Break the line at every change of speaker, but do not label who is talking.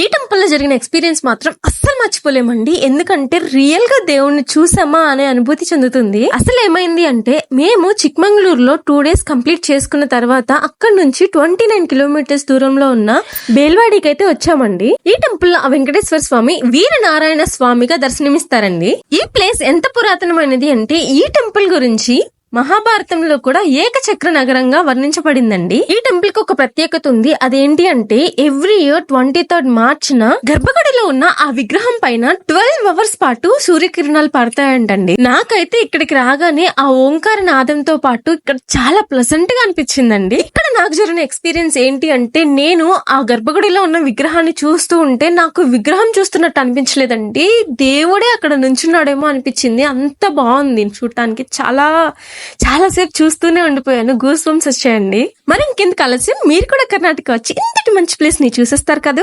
ఈ టెంపుల్లో జరిగిన ఎక్స్పీరియన్స్ మాత్రం అస్సలు మర్చిపోలేమండి. ఎందుకంటే రియల్గా దేవుణ్ణి చూసామా అనే అనుభూతి చెందుతుంది. అసలు ఏమైంది అంటే మేము చిక్మంగళూరులో టూ డేస్ కంప్లీట్ చేసుకున్న తర్వాత అక్కడ నుంచి ట్వంటీ నైన్ కిలోమీటర్స్ దూరంలో ఉన్న బేల్వాడికి అయితే వచ్చామండి. ఈ టెంపుల్లో వెంకటేశ్వర స్వామి వీరనారాయణ స్వామిగా దర్శనమిస్తారండి. ఈ ప్లేస్ ఎంత పురాతనమైనది అంటే ఈ టెంపుల్ గురించి మహాభారతంలో కూడా ఏకచక్ర నగరంగా వర్ణించబడిందండి. ఈ టెంపుల్కి ఒక ప్రత్యేకత ఉంది. అదేంటి అంటే ఎవ్రీ ఇయర్ ట్వంటీ థర్డ్ మార్చిన గర్భగుడిలో ఉన్న ఆ విగ్రహం పైన ట్వెల్వ్ అవర్స్ పాటు సూర్యకిరణాలు పడతాయంటండి. నాకైతే ఇక్కడికి రాగానే ఆ ఓంకార నాదంతో పాటు ఇక్కడ చాలా ప్లసెంట్గా అనిపించిందండి. ఇక్కడ నాకు జరిగిన ఎక్స్పీరియన్స్ ఏంటి అంటే నేను ఆ గర్భగుడిలో ఉన్న విగ్రహాన్ని చూస్తూ ఉంటే నాకు విగ్రహం చూస్తున్నట్టు అనిపించలేదండి. దేవుడే అక్కడ నుంచున్నాడేమో అనిపించింది. అంత బాగుంది. చూడటానికి చాలా చాలాసేపు చూస్తూనే ఉండిపోయాను. గూస్ బంప్స్ వచ్చాయండి. మరి ఇంకెందుకు ఆలస్యం? మీరు కూడా కర్ణాటక వచ్చి ఇంతటి మంచి ప్లేస్ని చూసేస్తారు కదా.